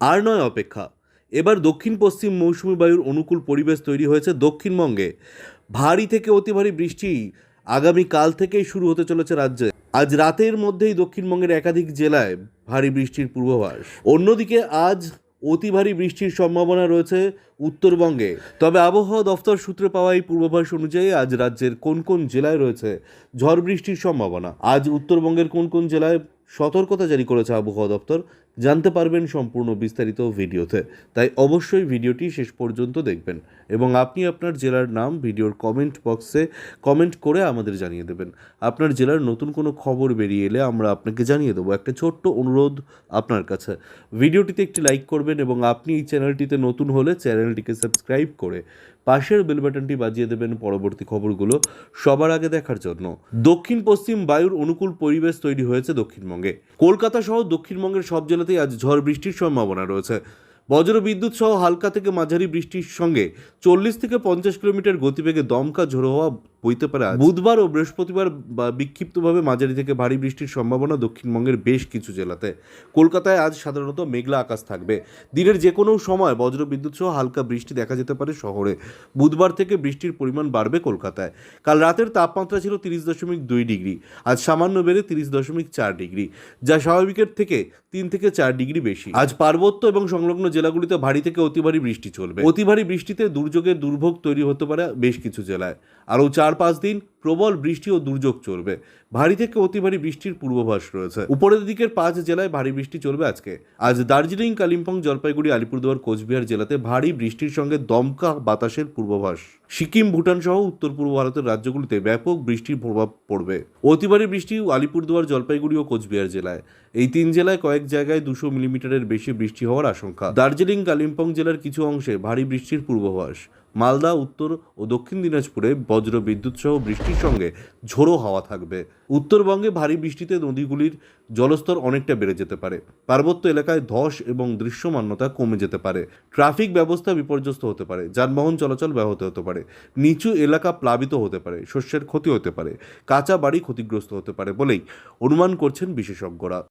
আর নয় অপেক্ষা। এবার দক্ষিণ পশ্চিম মৌসুমি বায়ুর অনুকূল পরিবেশ তৈরি হয়েছে দক্ষিণবঙ্গে। ভারী থেকে অতি ভারী বৃষ্টি আগামী কাল থেকেই শুরু হতে চলেছে রাজ্যে। আজ রাতের মধ্যেই দক্ষিণবঙ্গের একাধিক জেলায় ভারী বৃষ্টির পূর্বাভাস। অন্যদিকে আজ অতি ভারী বৃষ্টির সম্ভাবনা রয়েছে উত্তরবঙ্গে। তবে আবহাওয়া দফতর সূত্রে পাওয়া এই পূর্বাভাস অনুযায়ী আজ রাজ্যের কোন কোন জেলায় রয়েছে ঝড় বৃষ্টির সম্ভাবনা? আজ উত্তরবঙ্গের কোন কোন জেলায় সতর্কতা জারি করেছে আবহাওয়া দপ্তর জানতে পারবেন সম্পূর্ণ বিস্তারিত ভিডিওতে। তাই অবশ্যই ভিডিওটি শেষ পর্যন্ত দেখবেন এবং আপনি আপনার জেলার নাম ভিডিওর কমেন্ট বক্সে কমেন্ট করে আমাদের জানিয়ে দেবেন। আপনার জেলার নতুন কোনো খবর বেরিয়ে এলে আমরা আপনাকে জানিয়ে দেবো। একটা ছোট্ট অনুরোধ আপনার কাছে। ভিডিওটিতে একটি লাইক করবেন এবং আপনি এই চ্যানেলটিতে নতুন হলে চ্যানেলটিকে সাবস্ক্রাইব করে পাশের বেল বাটনটি বাজিয়ে দেবেন পরবর্তী খবরগুলো সবার আগে দেখার জন্য। দক্ষিণ পশ্চিম বায়ুর অনুকূল পরিবেশ তৈরি হয়েছে দক্ষিণবঙ্গে। কলকাতা সহ দক্ষিণবঙ্গের সব জেলাতেই আজ ঝড় বৃষ্টির সম্ভাবনা রয়েছে। বজ্র বিদ্যুৎ সহ হালকা থেকে মাঝারি বৃষ্টির সঙ্গে চল্লিশ থেকে পঞ্চাশ কিলোমিটার গতিবেগে দমকা ঝোড়ো হওয়া বইতে পারে বুধবার ও বৃহস্পতিবার বিক্ষিপ্তভাবে মাঝারি থেকে ভারী বৃষ্টির সম্ভাবনা দক্ষিণবঙ্গের বেশ কিছু জেলাতে। কলকাতায় আজ সাধারণত মেঘলা আকাশ থাকবে। দিনের যে কোনো সময় বজ্র বিদ্যুৎ সহ হালকা বৃষ্টি দেখা যেতে পারে শহরে। বুধবার থেকে বৃষ্টির পরিমাণ বাড়বে কলকাতায়। কাল রাতের তাপমাত্রা ছিল তিরিশ দশমিক দুই ডিগ্রি, আজ সামান্য বেড়ে তিরিশ দশমিক চার ডিগ্রি, যা স্বাভাবিকের থেকে তিন থেকে চার ডিগ্রি বেশি। আজ পার্বত্য এবং সংলগ্ন জেলাগুলিতে ভারী থেকে অতি ভারী বৃষ্টি চলবে। অতি ভারী বৃষ্টিতে দুর্যোগের দুর্ভোগ তৈরি হতে পারে বেশ কিছু জেলায়। আরও চার পাঁচ দিন প্রবল বৃষ্টি ও দুর্যোগ চলবে। ভারী থেকে অতি ভারী বৃষ্টির পূর্বাভাস রয়েছে। উপরের দিকের পাঁচ জেলায় ভারী বৃষ্টি চলবে আজকে। আজ দার্জিলিং, কালিম্পং, জলপাইগুড়ি, আলিপুরদুয়ার, কোচবিহার জেলাতে ভারী বৃষ্টির সঙ্গে দমকা বাতাসের পূর্বাভাস। সিকিম, ভুটান সহ উত্তর পূর্ব ভারতের রাজ্যগুলিতে ব্যাপক বৃষ্টির প্রভাব পড়বে। অতি ভারী বৃষ্টি আলিপুরদুয়ার, জলপাইগুড়ি ও কোচবিহার জেলায়। এই তিন জেলায় কয়েক জায়গায় দুশো মিলিমিটারের বেশি বৃষ্টি হওয়ার আশঙ্কা। দার্জিলিং, কালিম্পং জেলার কিছু অংশে ভারী বৃষ্টির পূর্বাভাস। মালদা, উত্তর ও দক্ষিণ দিনাজপুরে বজ্র বিদ্যুৎ সহ বৃষ্টির সঙ্গে ঝোড়ো হাওয়া থাকবে। উত্তরবঙ্গে ভারী বৃষ্টিতে নদীগুলির জলস্তর অনেকটা বেড়ে যেতে পারে। পার্বত্য এলাকায় ধস এবং দৃশ্যমান্যতা কমে যেতে পারে। ট্রাফিক ব্যবস্থা বিপর্যস্ত হতে পারে। যানবাহন চলাচল ব্যাহত হতে পারে। নিচু এলাকা প্লাবিত হতে পারে। শস্যের ক্ষতি হতে পারে। কাঁচা বাড়ি ক্ষতিগ্রস্ত হতে পারে বলেই অনুমান করছেন বিশেষজ্ঞরা।